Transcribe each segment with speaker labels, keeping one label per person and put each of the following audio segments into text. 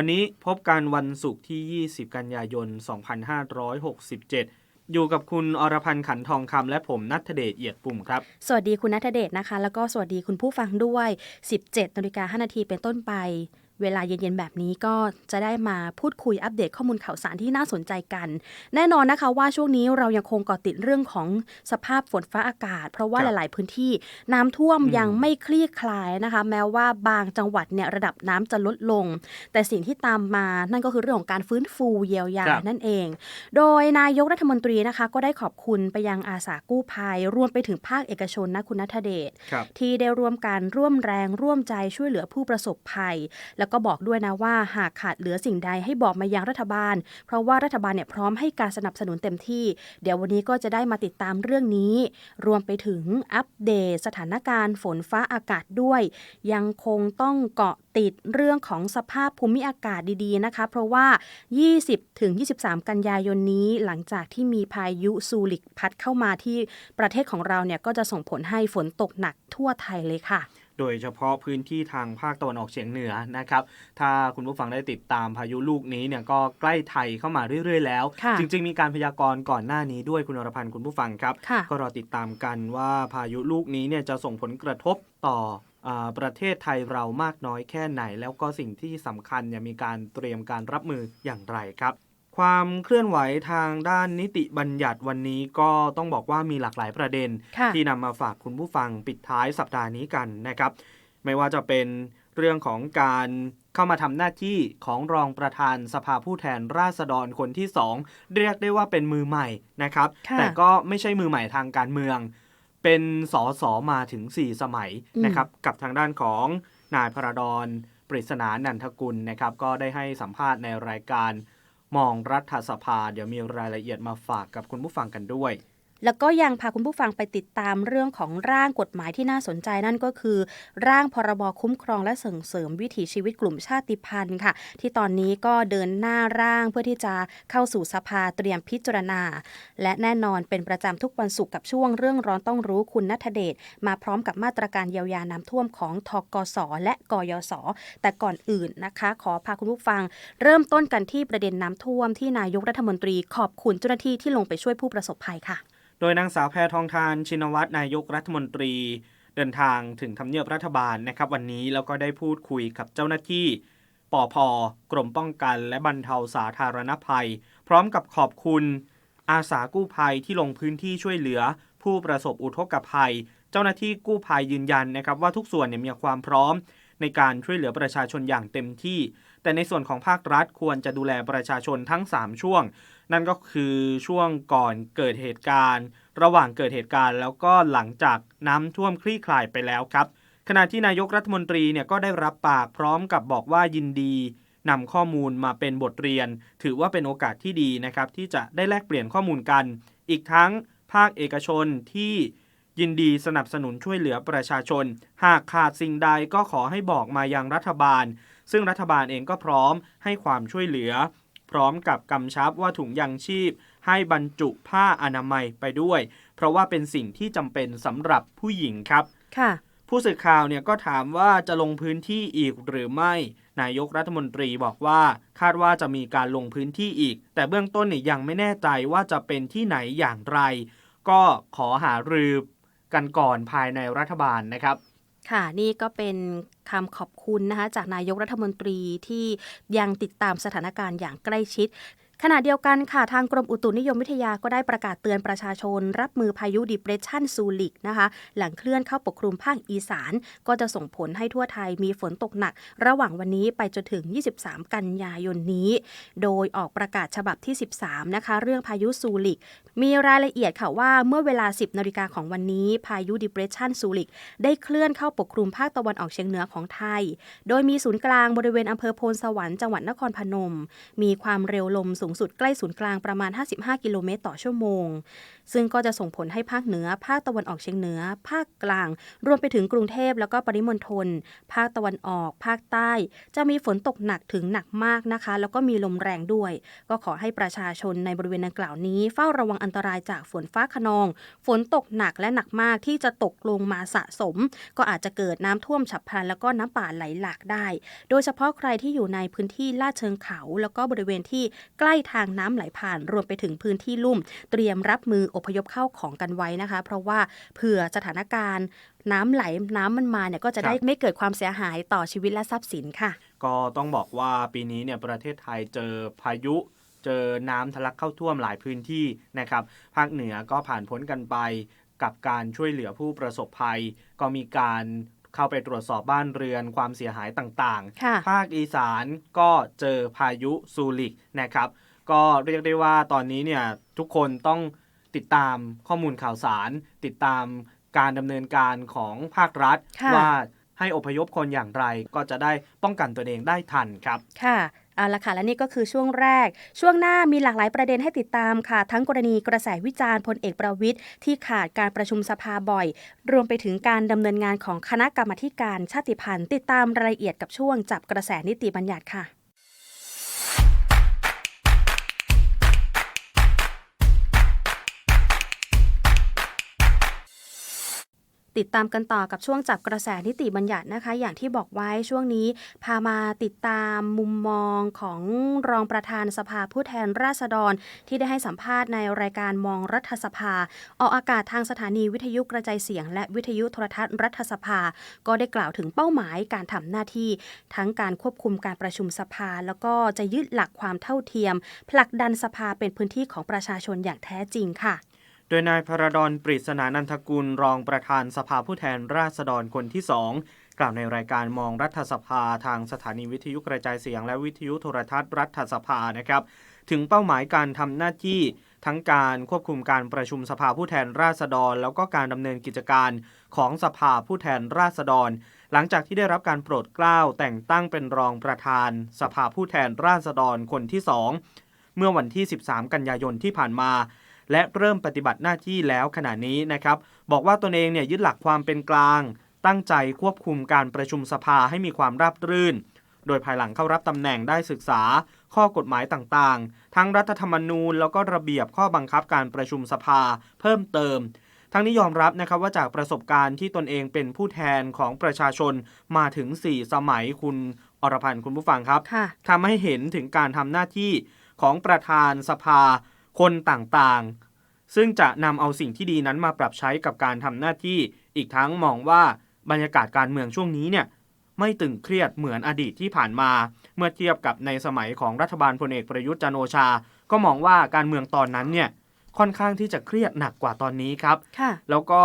Speaker 1: วันนี้พบกันวันศุกร์ที่ 20 กันยายน 2567 อยู่กับคุณอรพันธ์ขันทองคำและผมนัทเดชเอียดปุ่มครับ
Speaker 2: สวัสดีคุณนัทเดชนะคะ แล้วก็สวัสดีคุณผู้ฟังด้วย 17นาฬิกา5นาทีเป็นต้นไป เวลาเย็นๆแบบนี้ก็จะได้มาพูดคุยอัปเดตข้อมูลข่าวสารที่น่าสนใจกัน แน่นอนนะคะว่าช่วงนี้เรายังคงเกาะติดเรื่องของสภาพฝนฟ้าอากาศ เพราะว่า
Speaker 1: ค
Speaker 2: ห
Speaker 1: รับ
Speaker 2: ลาย ๆ พื้นที่น้ำท่วม
Speaker 1: อืม
Speaker 2: ยังไม่คลี่คลายนะคะ แม้ว่าบางจังหวัดเนี่ยระดับน้ำจะลดลง แต่สิ่งที่ตามมานั่นก็คือเรื่องของการฟื้นฟูเยียวยา
Speaker 1: ครับ
Speaker 2: นั่นเอง โดยนายกรัฐมนตรีนะคะ ก็ได้ขอบคุณไปยังอาสากู้ภัยรวมไปถึงภาคเอกชนนะคุณนัทเดช
Speaker 1: ครับ
Speaker 2: ที่ได้ร่วมกันร่วมแรงร่วมใจช่วยเหลือผู้ประสบภัย แล้วก็บอกด้วยนะว่าหากขาดเหลือสิ่งใดให้บอกมายังรัฐบาล เพราะว่ารัฐบาลเนี่ยพร้อมให้การสนับสนุนเต็มที่ เดี๋ยววันนี้ก็จะได้มาติดตามเรื่องนี้ รวมไปถึงอัปเดตสถานการณ์ฝนฟ้าอากาศด้วย ยังคงต้องเกาะติดเรื่องของสภาพภูมิอากาศดีๆนะคะ เพราะว่า 20 ถึง 23 กันยายนนี้ หลังจากที่มีพายุซูริกพัดเข้ามาที่ประเทศของเราเนี่ยก็จะส่งผลให้ฝนตกหนักทั่วไทยเลยค่ะ
Speaker 1: โดยเฉพาะพื้นที่ทางภาคตะวันออกเฉียงเหนือนะครับ ถ้าคุณผู้ฟังได้ติดตามพายุลูกนี้เนี่ยก็ใกล้ไทยเข้ามาเรื่อย ๆ แล้ว
Speaker 2: ค่ะ
Speaker 1: จริง ๆ มีการพยากรณ์ก่อนหน้านี้ด้วยคุณอรพันธ์คุณผู้ฟังครับ
Speaker 2: ค่ะ
Speaker 1: ก็รอติดตามกันว่าพายุลูกนี้เนี่ยจะส่งผลกระทบต่ออาประเทศไทยเรามากน้อยแค่ไหน แล้วก็สิ่งที่สำคัญเนี่ยมีการเตรียมการรับมืออย่างไรครับ ความเคลื่อนไหวทางด้านนิติบัญญัติวันนี้ก็ต้องบอกว่ามีหลากหลายประเด็น
Speaker 2: ค่ะ
Speaker 1: ที่นำมาฝากคุณผู้ฟังปิดท้ายสัปดาห์นี้กันนะครับ ไม่ว่าจะเป็นเรื่องของการเข้ามาทำหน้าที่ของรองประธานสภาผู้แทนราษฎรคนที่สองเรียกได้ว่าเป็นมือใหม่นะครับ
Speaker 2: ค่ะ
Speaker 1: แต่ก็ไม่ใช่มือใหม่ทางการเมือง เป็นสอสอมาถึง 4 สมัย
Speaker 2: อืม
Speaker 1: นะครับ กับทางด้านของนายพระดอนปริศนานันทกุลนะครับ ก็ได้ให้สัมภาษณ์ในรายการ มองรัฐสภา เดี๋ยวมีรายละเอียดมาฝากกับคุณผู้ฟังกันด้วย
Speaker 2: แล้วก็ยังพาคุณผู้ฟังไปติดตามเรื่องของร่างกฎหมายที่น่าสนใจนั่นก็คือ ร่างพรบคุ้มครองและส่งเสริมวิถีชีวิตกลุ่มชาติพันธุ์ค่ะ ที่ตอนนี้ก็เดินหน้าร่างเพื่อที่จะเข้าสู่สภาเตรียมพิจารณา และแน่นอนเป็นประจำทุกวันศุกร์กับช่วงเรื่องร้อนต้องรู้คุณนัทเดชมาพร้อมกับมาตรการเยียวยาน้ำท่วมของทกสและกยศแต่ก่อนอื่นนะคะ ขอพาคุณผู้ฟัง เริ่มต้นกันที่ประเด็นน้ำท่วมที่นายกรัฐมนตรีขอบคุณเจ้าหน้าที่ที่ลงไปช่วยผู้ประสบภัยค่ะ
Speaker 1: โดยนางสาวแพทองทานชินวัตรนายกรัฐมนตรี เดินทางถึงทำเนียบรัฐบาลนะครับวันนี้แล้วก็ได้พูดคุยกับเจ้าหน้าที่ปอพกรมป้องกันและบรรเทาสาธารณภัย พร้อมกับขอบคุณ อาสากู้ภัยที่ลงพื้นที่ช่วยเหลือ ผู้ประสบอุทกภัย เจ้าหน้าที่กู้ภัยยืนยันนะครับว่าทุกส่วนเนี่ยมีความพร้อม ในการช่วยเหลือประชาชนอย่างเต็มที่ แต่ในส่วนของภาครัฐควรจะดูแลประชาชนทั้ง 3 ช่วง นั่นก็คือช่วงก่อนเกิดเหตุการณ์ ระหว่างเกิดเหตุการณ์ แล้วก็หลังจากน้ำท่วมคลี่คลายไปแล้วครับ ขณะที่นายกรัฐมนตรีเนี่ยก็ได้รับปากพร้อมกับบอกว่ายินดีนำข้อมูลมาเป็นบทเรียน ถือว่าเป็นโอกาสที่ดีนะครับ ที่จะได้แลกเปลี่ยนข้อมูลกัน อีกทั้งภาคเอกชนที่ยินดีสนับสนุนช่วยเหลือประชาชน หากขาดสิ่งใดก็ขอให้บอกมายังรัฐบาล ซึ่งรัฐบาลเองก็พร้อมให้ความช่วยเหลือ พร้อมกับกำชับว่าถุงยังชีพ ให้บรรจุผ้าอนามัยไปด้วย เพราะว่าเป็นสิ่งที่จำเป็นสำหรับผู้หญิงครับ
Speaker 2: ค่ะ
Speaker 1: ผู้สื่อข่าวเนี่ยก็ถามว่าจะลงพื้นที่อีกหรือไม่ นายกรัฐมนตรีบอกว่า คาดว่าจะมีการลงพื้นที่อีก แต่เบื้องต้นเนี่ยยังไม่แน่ใจว่าจะเป็นที่ไหนอย่างไร ก็ขอหารือกันก่อนภายในรัฐบาลนะครับ
Speaker 2: ค่ะ นี่ก็เป็นคำขอบคุณนะคะจากนายกรัฐมนตรีที่ยังติดตามสถานการณ์อย่างใกล้ชิด ขณะเดียวกันค่ะ ทางกรมอุตุนิยมวิทยาก็ได้ประกาศเตือนประชาชน รับมือพายุดิเปรสชันซูลิกนะคะ หลังเคลื่อนเข้าปกคลุมภาคอีสาน ก็จะส่งผลให้ทั่วไทยมีฝนตกหนัก ระหว่างวันนี้ไปจนถึง 23 กันยายนนี้ โดยออกประกาศฉบับที่ 13 นะคะ เรื่องพายุซูลิก มีรายละเอียดค่ะว่าเมื่อเวลา 10นาฬิกาของวันนี้ พายุ Depression ซูริก ได้เคลื่อนเข้าปกคลุมภาคตะวันออกเฉียงเหนือของไทย โดยมีศูนย์กลางบริเวณอำเภอโพนสวรรค์จังหวัดนครพนม มีความเร็วลมสูงสุดใกล้ศูนย์กลางประมาณ 55 กิโลเมตรต่อชั่วโมง ซึ่งก็จะส่งผลให้ภาคเหนือ ภาคตะวันออกเฉียงเหนือ ภาคกลาง รวมไปถึงกรุงเทพแล้วก็ปริมณฑล ภาคตะวันออก ภาคใต้ จะมีฝนตกหนักถึงหนักมากนะคะ แล้วก็มีลมแรงด้วย ก็ขอให้ประชาชนในบริเวณดังกล่าวนี้เฝ้าระวังอันตรายจากฝนฟ้าขนอง ฝนตกหนักและหนักมากที่จะตกลงมาสะสม ก็อาจจะเกิดน้ำท่วมฉับพลันแล้วก็น้ำป่าไหลหลากได้ โดยเฉพาะใครที่อยู่ในพื้นที่ลาดเชิงเขา แล้วก็บริเวณที่ใกล้ทางน้ำไหลผ่าน รวมไปถึงพื้นที่ลุ่ม เตรียมรับมืออพยพเข้าของกันไว้นะคะ เพราะว่าเผื่อสถานการณ์น้ำไหลน้ำมันมาเนี่ยก็จะได้
Speaker 1: ครับ
Speaker 2: ไม่เกิดความเสียหายต่อชีวิตและทรัพย์สินค่ะ
Speaker 1: ก็ต้องบอกว่าปีนี้เนี่ยประเทศไทยเจอพายุ เจอน้ำทะลักเข้าท่วมหลายพื้นที่นะครับ ภาคเหนือก็ผ่านพ้นกันไปกับการช่วยเหลือผู้ประสบภัย ก็มีการเข้าไปตรวจสอบบ้านเรือนความเสียหายต่าง
Speaker 2: ค่ะ
Speaker 1: ๆภาคอีสานก็เจอพายุซูริกนะครับ ก็เรียกได้ว่าตอนนี้เนี่ยทุกคนต้องติดตามข้อมูลข่าวสาร ติดตามการดำเนินการของภาครัฐ
Speaker 2: ค่ะ
Speaker 1: ว่าให้อพยพคนอย่างไรก็จะได้ป้องกันตัวเองได้ทันครับ
Speaker 2: ค่ะ เอาละค่ะและนี่ก็คือช่วงแรก ช่วงหน้ามีหลากหลายประเด็นให้ติดตามค่ะ ทั้งกรณีกระแสวิจารณ์พลเอกประวิทย์ที่ขาดการประชุมสภาบ่อย รวมไปถึงการดำเนินงานของคณะกรรมาการชาติพันธุ์ ติดตามรายละเอียดกับช่วงจับกระแสนิติบัญญัติค่ะ ติดตามกันต่อกับช่วงจับกระแสนิติบัญญัตินะคะ อย่างที่บอกไว้ช่วงนี้ พามาติดตามมุมมองของรองประธานสภาผู้แทนราษฎร ที่ได้ให้สัมภาษณ์ในรายการมองรัฐสภา ออกอากาศทางสถานีวิทยุกระจายเสียง และวิทยุโทรทัศน์รัฐสภา ก็ได้กล่าวถึงเป้าหมายการทำหน้าที่ ทั้งการควบคุมการประชุมสภา แล้วก็จะยึดหลักความเท่าเทียม ผลักดันสภาเป็นพื้นที่ของประชาชนอย่างแท้จริงค่ะ
Speaker 1: โดยนายพระดอนปริศนานันทกุลรองประธานสภาผู้แทนราษฎรคนที่สองกล่าวในรายการมองรัฐสภาทางสถานีวิทยุกระจายเสียงและวิทยุโทรทัศน์รัฐสภานะครับ ถึงเป้าหมายการทำหน้าที่ทั้งการควบคุมการประชุมสภาผู้แทนราษฎร แล้วก็การดำเนินกิจการของสภาผู้แทนราษฎร หลังจากที่ได้รับการโปรดเกล้าแต่งตั้งเป็นรองประธาน สภาผู้แทนราษฎรคนที่สองเมื่อวันที่ 13 กันยายนที่ผ่านมา และเริ่มปฏิบัติหน้าที่แล้วขณะนี้นะครับ บอกว่าตนเองเนี่ยยึดหลักความเป็นกลาง ตั้งใจควบคุมการประชุมสภาให้มีความราบรื่น โดยภายหลังเข้ารับตำแหน่งได้ศึกษา ข้อกฎหมายต่างๆ ทั้งรัฐธรรมนูญ แล้วก็ระเบียบข้อบังคับการประชุมสภาเพิ่มเติมทั้งนี้ยอมรับนะครับว่าจากประสบการณ์ที่ตนเองเป็นผู้แทนของประชาชนมาถึง 4 สมัยคุณอรพันธ์คุณผู้ฟังครับ
Speaker 2: ค่ะ
Speaker 1: ทำให้เห็นถึงการทำหน้าที่ของประธานสภา คนต่างๆ ซึ่งจะนำเอาสิ่งที่ดีนั้นมาปรับใช้กับการทำหน้าที่ อีกทั้งมองว่าบรรยากาศการเมืองช่วงนี้เนี่ยไม่ตึงเครียดเหมือนอดีตที่ผ่านมา เมื่อเทียบกับในสมัยของรัฐบาลพลเอกประยุทธ์จันทร์โอชา ก็มองว่าการเมืองตอนนั้นเนี่ยค่อนข้างที่จะเครียดหนักกว่าตอนนี้ครับ
Speaker 2: ค่ะ
Speaker 1: แล้วก็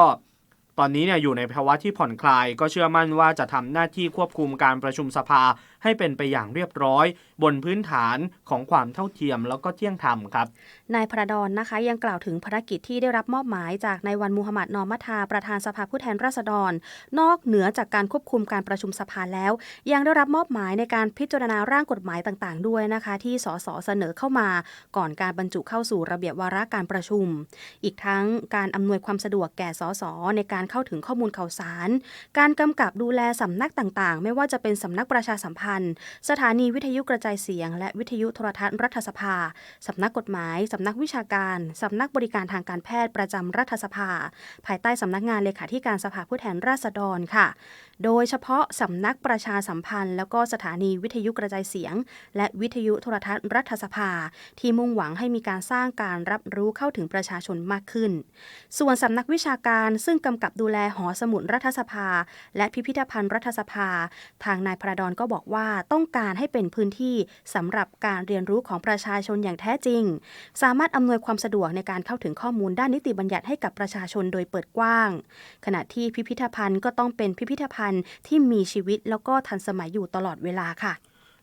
Speaker 1: ตอนนี้เนี่ยอยู่ในภาวะที่ผ่อนคลาย ก็เชื่อมั่นว่าจะทำหน้าที่ควบคุมการประชุมสภา ให้เป็นไปอย่างเรียบร้อย บนพื้นฐานของความเท่าเทียมแล้วก็เที่ยงธรรมครับ
Speaker 2: นายพระดอนนะคะยังกล่าวถึงภารกิจที่ได้รับมอบหมายจากนายวันมูฮัมหมัดนอมัทาประธานสภาผู้แทนราษฎร นอกเหนือจากการควบคุมการประชุมสภาแล้ว ยังได้รับมอบหมายในการพิจารณาร่างกฎหมายต่างๆ ด้วยนะคะ ที่สสเสนอเข้ามา ก่อนการบรรจุเข้าสู่ระเบียบวาระการประชุม อีกทั้งการอำนวยความสะดวกแก่สสในการเข้าถึงข้อมูลข่าวสาร การกำกับดูแลสำนักต่างๆ ไม่ว่าจะเป็นสำนักประชาสัมพันธ์สถานีวิทยุกระจายเสียง และวิทยุโทรทัศน์รัฐสภา สำนักกฎหมาย สำนักวิชาการ สำนักบริการทางการแพทย์ประจำรัฐสภา ภายใต้สำนักงานเลขาธิการสภาผู้แทนราษฎรค่ะ โดยเฉพาะสำนักประชาสัมพันธ์ แล้วก็สถานีวิทยุกระจายเสียง และวิทยุโทรทัศน์รัฐสภา ที่มุ่งหวังให้มีการสร้างการรับรู้เข้าถึงประชาชนมากขึ้น ส่วนสำนักวิชาการซึ่งกำกับดูแลหอสมุดรัฐสภา และพิพิธภัณฑ์รัฐสภา ทางนายพระดอนก็บอกว่าต้องการให้เป็นพื้นที่สำหรับการเรียนรู้ของประชาชนอย่างแท้จริง สามารถอำนวยความสะดวกในการเข้าถึงข้อมูลด้านนิติบัญญัติให้กับประชาชนโดยเปิดกว้าง ขณะที่พิพิธภัณฑ์ก็ต้องเป็นพิพิธภัณฑ์ที่มีชีวิตแล้วก็ทันสมัยอยู่ตลอดเวลาค่ะ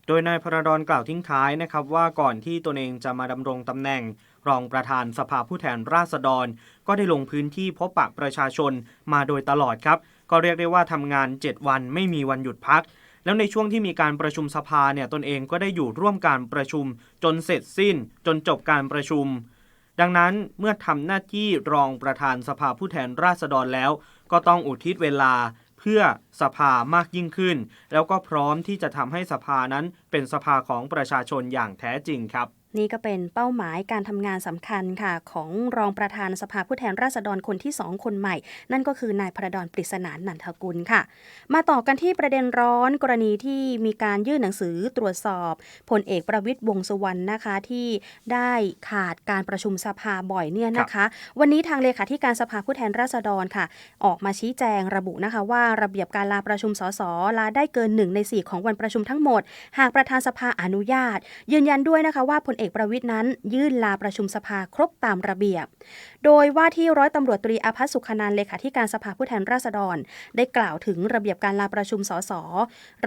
Speaker 1: โดยนายพระดอนกล่าวทิ้งท้ายนะครับว่าก่อนที่ตนเองจะมาดำรงตำแหน่งรองประธานสภาผู้แทนราษฎร ก็ได้ลงพื้นที่พบปะประชาชนมาโดยตลอดครับ ก็เรียกได้ว่าทำงาน 7 วันไม่มีวันหยุดพัก แล้วในช่วงที่มีการประชุมสภาเนี่ยตนเองก็ได้อยู่ร่วมการประชุมจนเสร็จสิ้น จนจบการประชุม ดังนั้นเมื่อทำหน้าที่รองประธานสภาผู้แทนราษฎรแล้ว ก็ต้องอุทิศเวลาเพื่อสภามากยิ่งขึ้น แล้วก็พร้อมที่จะทำให้สภานั้นเป็นสภาของประชาชนอย่างแท้จริงครับ
Speaker 2: นี่ก็เป็นเป้าหมายการทำงานสำคัญค่ะ ของรองประธานสภาผู้แทนราษฎรคนที่ 2 คนใหม่ นั่นก็คือนายพระดอนปริศนานนันทกุลค่ะ มาต่อกันที่ประเด็นร้อนกรณีที่มีการยื่นหนังสือตรวจสอบพลเอกประวิตยวงษ์สุวรรณนะคะที่ได้ขาดการประชุมสภาบ่อยเนี่ยนะคะ วันนี้ทางเลขาธิการสภาผู้แทนราษฎรค่ะ ออกมาชี้แจงระบุนะคะ ว่าระเบียบการลาประชุมสสลาได้เกินหนึ่งในสี่ของวันประชุมทั้งหมด หากประธานสภาอนุญาต ยืนยันด้วยนะคะว่าพลเอกประวิตยนั้น ยื่นลาประชุมสภาครบตามระเบียบ โดยว่าที่ร้อยตำรวจตรีอาภัสสุขนันเลขาธิการสภาผู้แทนราษฎร ได้กล่าวถึงระเบียบการลาประชุมสส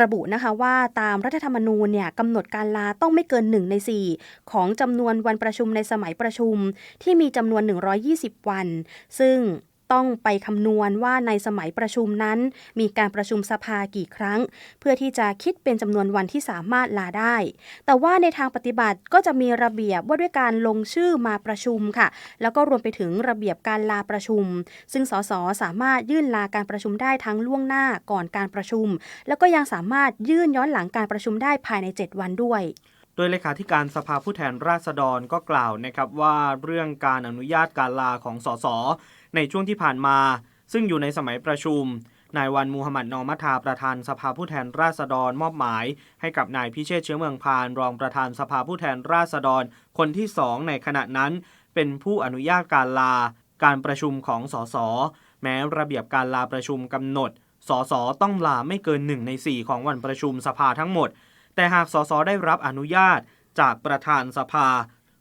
Speaker 2: ระบุนะคะว่าตามรัฐธรรมนูญเนี่ยกำหนดการลาต้องไม่เกิน 1 ใน 4 ของจำนวนวันประชุมในสมัยประชุม ที่มีจำนวน 120 วัน ซึ่ง ต้องไปคำนวณว่าในสมัยประชุมนั้น มีการประชุมสภากี่ครั้ง เพื่อที่จะคิดเป็นจำนวนวันที่สามารถลาได้ แต่ว่าในทางปฏิบัติก็จะมีระเบียบว่าด้วยการลงชื่อมาประชุมค่ะ แล้วก็รวมไปถึงระเบียบการลาประชุม ซึ่งสสสามารถยื่นลาการประชุมได้ทั้งล่วงหน้าก่อนการประชุม แล้วก็ยังสามารถยื่นย้อนหลังการประชุมได้ภายใน 7 วันด้วย
Speaker 1: โดยเลขาธิการสภาผู้แทนราษฎรก็กล่าวนะครับว่าเรื่องการอนุญาตการลาของสสในช่วงที่ผ่านมา ซึ่งอยู่ในสมัยประชุมนายวันมูฮัมหมัดนอมัทาประธานสภาผู้แทนราษฎรมอบหมาย ให้กับนายพิเชษเชื้อเมืองพานรองประธานสภาผู้แทนราษฎร คนที่สองในขณะนั้น เป็นผู้อนุญาตการลา การประชุมของสสแม้ระเบียบการลาประชุมกำหนดสสต้องลาไม่เกินหนึ่งในสี่ของวันประชุมสภาทั้งหมด แต่หากสสได้รับอนุญาตจากประธานสภา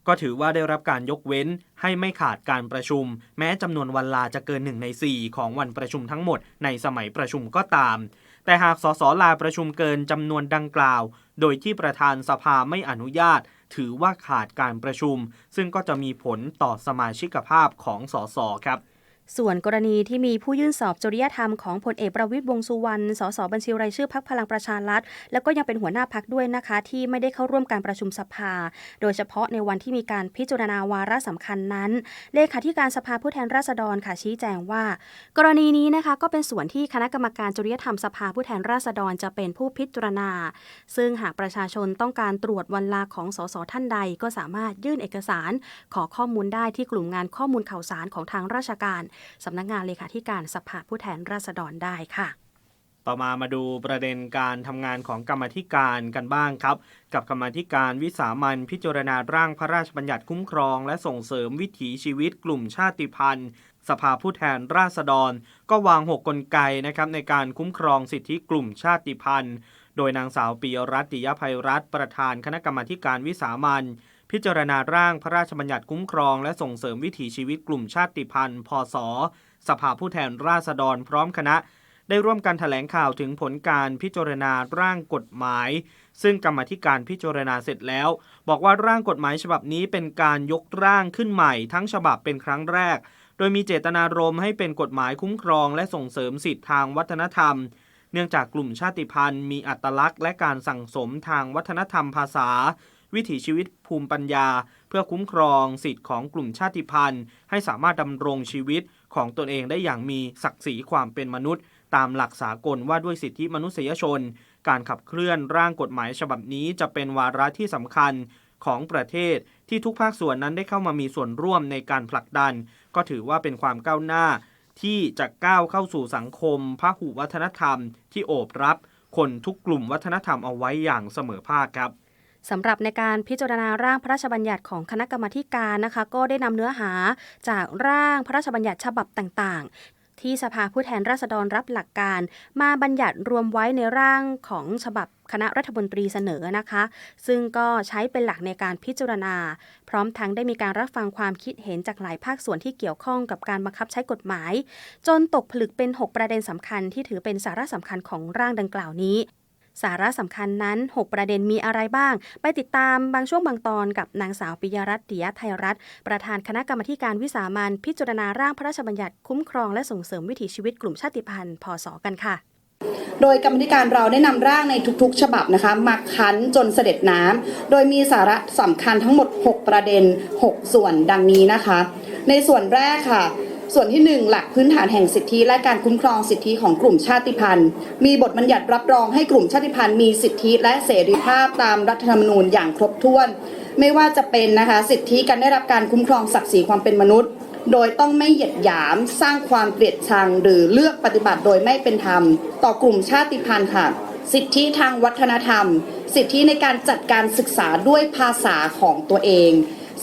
Speaker 1: ก็ถือว่าได้รับการยกเว้นให้ไม่ขาดการประชุม แม้จำนวนวันลาจะเกินหนึ่งใน 4 ของวันประชุมทั้งหมดในสมัยประชุมก็ตาม แต่หากสสลาประชุมเกินจำนวนดังกล่าว โดยที่ประธานสภาไม่อนุญาต ถือว่าขาดการประชุม ซึ่งก็จะมีผลต่อสมาชิกภาพของสสครับ
Speaker 2: ส่วนกรณีที่มีผู้ยื่นสอบจริยธรรมของพลเอกประวิตยวงสุวรรณ สสบัญชีรายชื่อพักพลังประชารัฐ แล้วก็ยังเป็นหัวหน้าพักด้วยนะคะ ที่ไม่ได้เข้าร่วมการประชุมสภา โดยเฉพาะในวันที่มีการพิจารณาวาระสำคัญนั้น เลขาธิการสภาผู้แทนราษฎรค่ะชี้แจงว่า กรณีนี้นะคะก็เป็นส่วนที่คณะกรรมการจริยธรรมสภาผู้แทนราษฎรจะเป็นผู้พิจารณา ซึ่งหากประชาชนต้องการตรวจวันลาของสสท่านใด ก็สามารถยื่นเอกสาร ขอข้อมูลได้ที่กลุ่มงานข้อมูลข่าวสารของทางราชการสำนักงานเลขาธิการสภาผู้แทนราษฎรได้ค่ะ
Speaker 1: ต่อมามาดูประเด็นการทำงานของกรรมธิการกันบ้างครับ กับกรรมธิการวิสามันพิจารณาร่างพระราชบัญญัติคุ้มครอง และส่งเสริมวิถีชีวิตกลุ่มชาติพันธุ์สภาผู้แทนราษฎร ก็วาง6กลไกนะครับในการคุ้มครองสิทธิกลุ่มชาติพันธุ์ โดยนางสาวปียรัตติยภัยรัตน์ประธานคณะกรรมาธิการวิสามัน พิจารณาร่างพระราชบัญญัติคุ้มครอง และส่งเสริมวิถีชีวิตกลุ่มชาติพันธุ์ พศ สภาผู้แทนราษฎรพร้อมคณะ ได้ร่วมกันถแถลงข่าวถึงผลการพิจารณาร่างกฎหมาย ซึ่งกรรมธิการพิจารณาเสร็จแล้ว บอกว่าร่างกฎหมายฉบับนี้เป็นการยกร่างขึ้นใหม่ ทั้งฉบับเป็นครั้งแรก โดยมีเจตนารมณ์ให้เป็นกฎหมายคุ้มครอง และส่งเสริมสิทธิทางวัฒนธรรม เนื่องจากกลุ่มชาติพันธุ์ มีอัตลักษณ์ และการสั่งสมทางวัฒนธรรมภาษา วิถีชีวิตภูมิปัญญา เพื่อคุ้มครองสิทธิของกลุ่มชาติพันธุ์ ให้สามารถดำรงชีวิตของตนเองได้อย่างมีศักดิ์ศรีความเป็นมนุษย์ ตามหลักสากลว่าด้วยสิทธิมนุษยชน การขับเคลื่อนร่างกฎหมายฉบับนี้จะเป็นวาระที่สำคัญของประเทศที่ทุกภาคส่วนนั้นได้เข้ามามีส่วนร่วมในการผลักดัน ก็ถือว่าเป็นความก้าวหน้า ที่จะก้าวเข้าสู่สังคมพหุวัฒนธรรม ที่โอบรับ คนทุกกลุ่มวัฒนธรรมเอาไว้อย่างเสมอภาคครับ
Speaker 2: สำหรับในการพิจารณาร่างพระราชบัญญัติของคณะกรรมาธิการนะคะ ก็ได้นำเนื้อหาจากร่างพระราชบัญญัติฉบับต่างๆ ที่สภาผู้แทนราษฎรรับหลักการ มาบัญญัติรวมไว้ในร่างของฉบับคณะรัฐมนตรีเสนอนะคะ ซึ่งก็ใช้เป็นหลักในการพิจารณา พร้อมทั้งได้มีการรับฟังความคิดเห็นจากหลายภาคส่วนที่เกี่ยวข้องกับการบังคับใช้กฎหมาย จนตกผลึกเป็น 6 ประเด็นสำคัญที่ถือเป็นสาระสำคัญของร่างดังกล่าวนี้ สาระสำคัญนั้น 6 ประเด็นมีอะไรบ้าง ไปติดตามบางช่วงบางตอนกับนางสาวปิยรัตน์ติยไทยรัฐ ประธานคณะกรรมาการวิสามันพิจารณาร่างพระราชบัญญัติคุ้มครองและส่งเสริมวิถีชีวิตกลุ่มชาติพันธุ์พศกันค่ะ
Speaker 3: โดยกรรมธิการเราได้นำร่างในทุกๆ ฉบับนะคะมาคั้นจนเสด็จน้ำโดยมีสาระสำคัญทั้งหมด 6 ประเด็น 6 ส่วนดังนี้นะคะ ในส่วนแรกค่ะ ส่วนที่ 1 หลักพื้นฐานแห่งสิทธิและการคุ้มครองสิทธิของกลุ่มชาติพันธุ์ มีบทบัญญัติรับรองให้กลุ่มชาติพันธุ์มีสิทธิและเสรีภาพตามรัฐธรรมนูญอย่างครบถ้วน ไม่ว่าจะเป็นนะคะสิทธิการได้รับการคุ้มครองศักดิ์ศรีความเป็นมนุษย์ โดยต้องไม่เหยียดหยาม สร้างความเกลียดชัง หรือเลือกปฏิบัติโดยไม่เป็นธรรม ต่อกลุ่มชาติพันธุ์ค่ะ สิทธิทางวัฒนธรรม สิทธิในการจัดการศึกษาด้วยภาษาของตัวเอง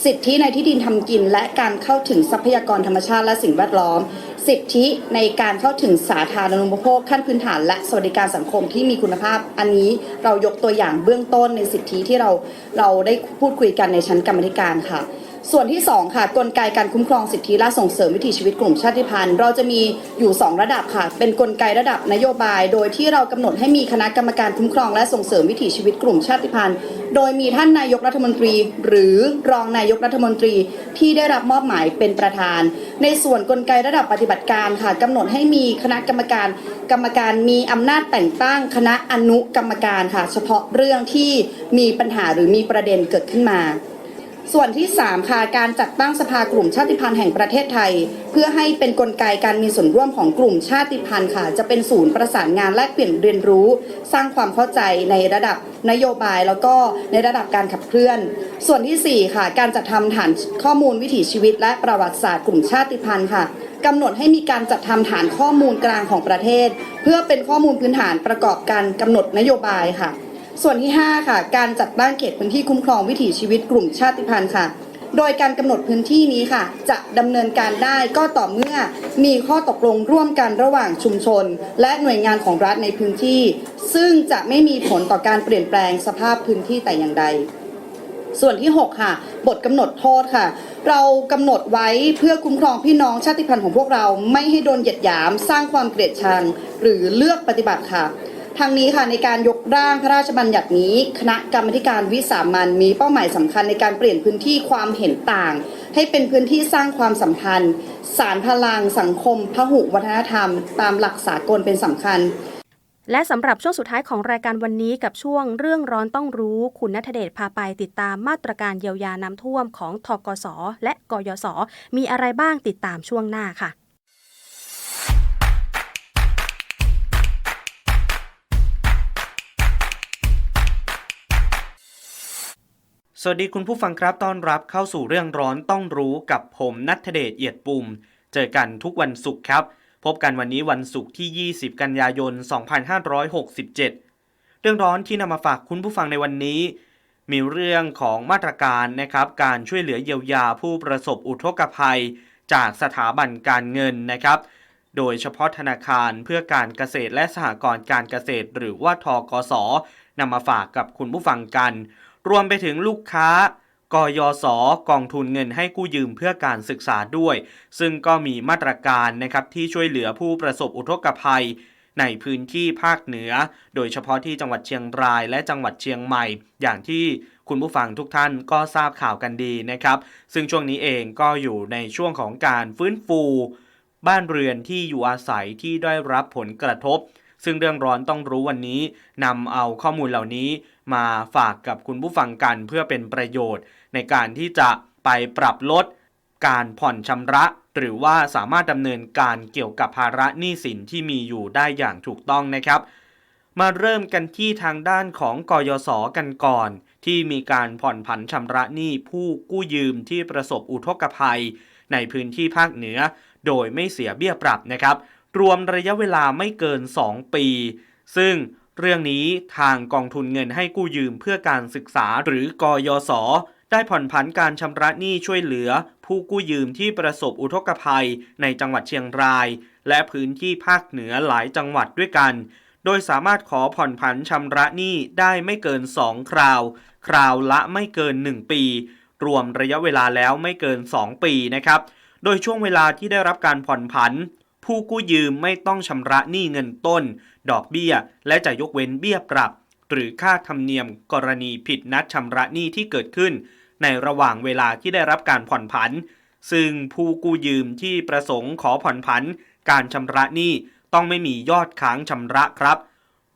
Speaker 3: สิทธิในที่ดินทำกิน และการเข้าถึงทรัพยากรธรรมชาติและสิ่งแวดล้อม สิทธิในการเข้าถึงสาธารณูปโภคขั้นพื้นฐาน และสวัสดิการสังคมที่มีคุณภาพ อันนี้เรายกตัวอย่างเบื้องต้นในสิทธิที่เราเราได้พูดคุยกันในชั้นกรรมธิการค่ะ ส่วนที่ 2 ค่ะกลไกการคุ้มครองสิทธิและส่งเสริมวิถีชีวิตกลุ่มชาติพันธุ์ เราจะมีอยู่ 2 ระดับค่ะ เป็นกลไกระดับนโยบาย โดยที่เรากำหนดให้มีคณะกรรมการคุ้มครองและส่งเสริมวิถีชีวิตกลุ่มชาติพันธุ์ โดยมีท่านนายกรัฐมนตรี หรือรองนายกรัฐมนตรีที่ได้รับมอบหมายเป็นประธาน ในส่วนกลไกระดับปฏิบัติการค่ะกำหนดให้มีคณะกรรมการ กรรมการมีอำนาจแต่งตั้งคณะอนุกรรมการค่ะ เฉพาะเรื่องที่มีปัญหาหรือมีประเด็นเกิดขึ้นมา ส่วนที่ 3 ค่ะ การจัดตั้งสภากลุ่มชาติพันธุ์แห่งประเทศไทย เพื่อให้เป็นกลไกการมีส่วนร่วมของกลุ่มชาติพันธุ์ค่ะ จะเป็นศูนย์ประสานงานแลกเปลี่ยนเรียนรู้ สร้างความเข้าใจในระดับนโยบายแล้วก็ในระดับการขับเคลื่อน ส่วนทีสี่4 ค่ะ การจัดทำฐานข้อมูลวิถีชีวิต และประวัติศาสตร์กลุ่มชาติพันธุ์ค่ะกำหนดให้มีการจัดทำฐานข้อมูลกลางของประเทศ เพื่อเป็นข้อมูลพื้นฐานประกอบการกำหนดนโยบายค่ะ ส่วนที่ 5 ค่ะ การจัดตั้งเขตพื้นที่คุ้มครองวิถีชีวิตกลุ่มชาติพันธุ์ค่ะ โดยการกำหนดพื้นที่นี้ค่ะ จะดำเนินการได้ก็ต่อเมื่อมีข้อตกลงร่วมกันระหว่างชุมชน และหน่วยงานของรัฐในพื้นที่ ซึ่งจะไม่มีผลต่อการเปลี่ยนแปลงสภาพพื้นที่แต่อย่างใดส่วนที่ 6 ค่ะ บทกำหนดโทษค่ะ เรากำหนดไว้เพื่อคุ้มครองพี่น้องชาติพันธุ์ของพวกเราไม่ให้โดนเหยียดหยาม สร้างความเกลียดชัง หรือเลือกปฏิบัติค่ะ ทางนี้ค่ะในการยกร่างพระราชบัญญัตินี้ คณะกรรมธิการวิสามันมีเป้าหมายสำคัญในการเปลี่ยนพื้นที่ความเห็นต่าง ให้เป็นพื้นที่สร้างความสัมพันธ์ สารพลังสังคมพหุวัฒนธรรม ตามหลักสากลเป็นสำคัญ
Speaker 2: และสำหรับช่วงสุดท้ายของรายการวันนี้กับช่วงเรื่องร้อนต้องรู้ คุณนัทเดชพาไปติดตามมาตรการเยียวยาน้ำท่วมของทกส และกยศ มีอะไรบ้างติดตามช่วงหน้าค่ะ
Speaker 1: สวัสดีคุณผู้ฟังครับต้อนรับเข้าสู่เรื่องร้อนต้องรู้กับผมนัทเดชเอียดปุ่ม เจอกันทุกวันศุกร์ครับ พบกันวันนี้วันศุกร์ที่ 20 กันยายน 2567 เรื่องร้อนที่นำมาฝากคุณผู้ฟังในวันนี้ มีเรื่องของมาตรการนะครับ การช่วยเหลือเยียวยาผู้ประสบอุทกภัย จากสถาบันการเงินนะครับ โดยเฉพาะธนาคารเพื่อการเกษตรและสหกรณ์การเกษตร หรือว่าทกสนำมาฝากกับคุณผู้ฟังกัน รวมไปถึงลูกค้ากยศกองทุนเงินให้กู้ยืมเพื่อการศึกษาด้วย ซึ่งก็มีมาตรการนะครับที่ช่วยเหลือผู้ประสบอุทกภัย ในพื้นที่ภาคเหนือ โดยเฉพาะที่จังหวัดเชียงรายและจังหวัดเชียงใหม่ อย่างที่คุณผู้ฟังทุกท่านก็ทราบข่าวกันดีนะครับ ซึ่งช่วงนี้เองก็อยู่ในช่วงของการฟื้นฟู บ้านเรือนที่อยู่อาศัยที่ได้รับผลกระทบ ซึ่งเรื่องร้อนต้องรู้วันนี้นำเอาข้อมูลเหล่านี้มาฝากกับคุณผู้ฟังกันเพื่อเป็นประโยชน์ ในการที่จะไปปรับลดการผ่อนชำระ หรือว่าสามารถดำเนินการเกี่ยวกับภาระหนี้สินที่มีอยู่ได้อย่างถูกต้องนะครับ มาเริ่มกันที่ทางด้านของกยศกันก่อน ที่มีการผ่อนผันชำระหนี้ผู้กู้ยืมที่ประสบอุทกภัย ในพื้นที่ภาคเหนือ โดยไม่เสียเบี้ยปรับนะครับ รวมระยะเวลาไม่เกิน 2 ปี ซึ่ง เรื่องนี้ทางกองทุนเงินให้กู้ยืมเพื่อการศึกษาหรือกยศได้ผ่อนผันการชำระหนี้ช่วยเหลือ ผู้กู้ยืมที่ประสบอุทกภัยในจังหวัดเชียงราย และพื้นที่ภาคเหนือหลายจังหวัดด้วยกัน โดยสามารถขอผ่อนผันชำระหนี้ได้ไม่เกิน 2 คราว คราวละไม่เกิน 1 ปี รวมระยะเวลาแล้วไม่เกิน 2 ปีนะครับ โดยช่วงเวลาที่ได้รับการผ่อนผัน ผู้กู้ยืมไม่ต้องชำระหนี้เงินต้น ดอกเบี้ย และจะยกเว้นเบี้ยปรับ หรือค่าธรรมเนียม กรณีผิดนัดชำระหนี้ที่เกิดขึ้น ในระหว่างเวลาที่ได้รับการผ่อนผัน ซึ่งผู้กู้ยืมที่ประสงค์ขอผ่อนผัน การชำระหนี้ต้องไม่มียอดค้างชำระครับ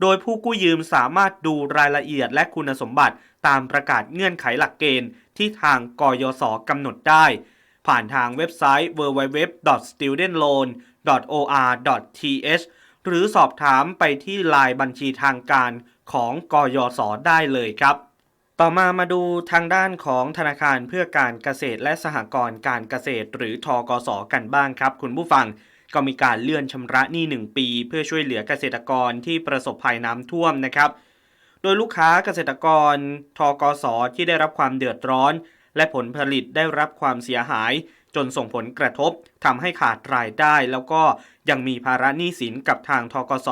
Speaker 1: โดยผู้กู้ยืมสามารถดูรายละเอียดและคุณสมบัติตามประกาศเงื่อนไขหลักเกณฑ์ที่ทางกยศกำหนดได้ ผ่านทางเว็บไซต์ www.studenloan .or.th หรือสอบถามไปที่ลายบัญชีทางการของกยศได้เลยครับ ต่อมามาดูทางด้านของธนาคารเพื่อการเกษตรและสหกรณ์การเกษตร หรือทกสกันบ้างครับ คุณผู้ฟังก็มีการเลื่อนชำระหนี้ 1 ปี เพื่อช่วยเหลือเกษตรกรที่ประสบภัยน้ำท่วมนะครับ โดยลูกค้าเกษตรกรทกสที่ได้รับความเดือดร้อน และผลผลิตได้รับความเสียหาย จนส่งผลกระทบทำให้ขาดรายได้ แล้วก็ยังมีภาระหนี้สินกับทางทกส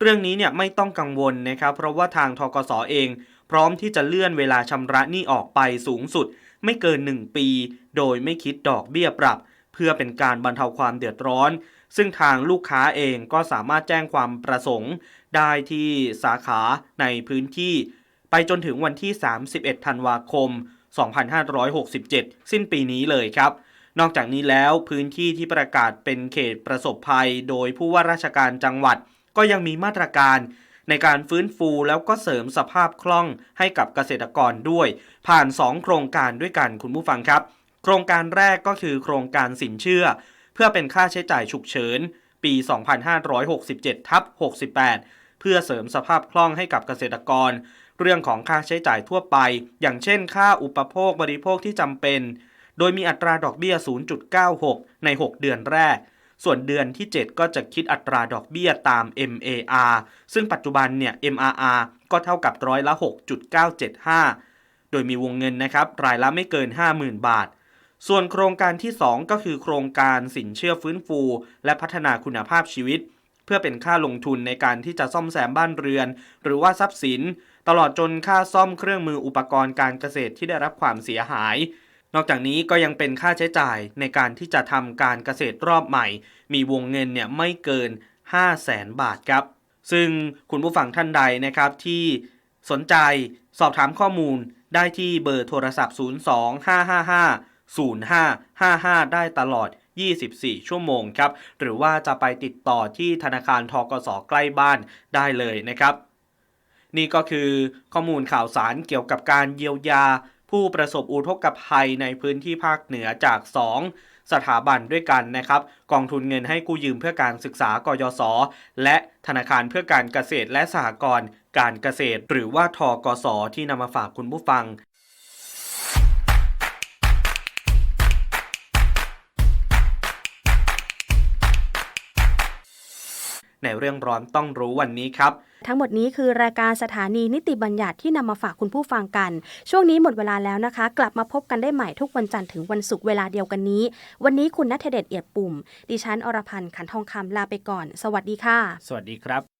Speaker 1: เรื่องนี้เนี่ยไม่ต้องกังวลนะครับ เพราะว่าทางทกสเอง พร้อมที่จะเลื่อนเวลาชำระหนี้ออกไปสูงสุด ไม่เกิน 1 ปี โดยไม่คิดดอกเบี้ยปรับ เพื่อเป็นการบรรเทาความเดือดร้อน ซึ่งทางลูกค้าเองก็สามารถแจ้งความประสงค์ ได้ที่สาขาในพื้นที่ ไปจนถึงวันที่ 31 ธันวาคม 2567 สิ้นปีนี้เลยครับ นอกจากนี้แล้วพื้นที่ที่ประกาศเป็นเขตประสบภัย โดยผู้ว่าราชการจังหวัด ก็ยังมีมาตรการในการฟื้นฟูแล้วก็เสริมสภาพคล่องให้กับเกษตรกรด้วย ผ่าน 2 โครงการด้วยกันคุณผู้ฟังครับ โครงการแรกก็คือโครงการสินเชื่อ เพื่อเป็นค่าใช้จ่ายฉุกเฉิน ปี 2567ทับ68 เพื่อเสริมสภาพคล่องให้กับเกษตรกร เรื่องของค่าใช้จ่ายทั่วไป อย่างเช่น ค่าอุปโภคบริโภคที่จำเป็น โดยมีอัตราดอกเบี้ย 0.96 ใน 6 เดือนแรก ส่วนเดือนที่ 7 ก็จะคิดอัตราดอกเบี้ยตาม MAR ซึ่งปัจจุบันเนี่ย MRR ก็เท่ากับร้อยละ 6.975 โดยมีวงเงินนะครับรายละไม่เกิน 50,000 บาทส่วนโครงการที่ 2 ก็คือโครงการสินเชื่อฟื้นฟู และพัฒนาคุณภาพชีวิต เพื่อเป็นค่าลงทุนในการที่จะซ่อมแซมบ้านเรือน หรือว่าทรัพย์สิน ตลอดจนค่าซ่อมเครื่องมืออุปกรณ์การเกษตรที่ได้รับความเสียหาย นอกจากนี้ก็ยังเป็นค่าใช้จ่ายในการที่จะทำการเกษตรรอบใหม่ มีวงเงินเนี่ยไม่เกิน 5 0 0แสนบาทครับ ซึ่งคุณผู้ฟังท่านใดนะครับที่สนใจสอบถามข้อมูลได้ที่เบอร์โทรศัพท์ 02 555 0555 ได้ตลอด 24 ชั่วโมงครับ หรือว่าจะไปติดต่อที่ธนาคารทกสใกล้บ้านได้เลยนะครับ นี่ก็คือข้อมูลข่าวสารเกี่ยวกับการเยียวยา ผู้ประสบอุทกภัยในพื้นที่ภาคเหนือจาก 2 สถาบันด้วยกันนะครับ กองทุนเงินให้กู้ยืมเพื่อการศึกษากยศ และธนาคารเพื่อการเกษตรและสหกรณ์การเกษตร หรือว่าทกสที่นำมาฝากคุณผู้ฟัง ในเรื่องร้อนต้องรู้วันนี้ครับ
Speaker 2: ทั้งหมดนี้คือรายการสถานีนิติบัญญัติที่นำมาฝากคุณผู้ฟังกัน ช่วงนี้หมดเวลาแล้วนะคะ กลับมาพบกันได้ใหม่ทุกวันจันทร์ถึงวันศุกร์เวลาเดียวกันนี้ วันนี้คุณนัทเดชเอียดปุ่ม ดิฉันอรพันธ์ขันทองคำลาไปก่อน สวัสดีค่ะ
Speaker 1: สวัสดีครับ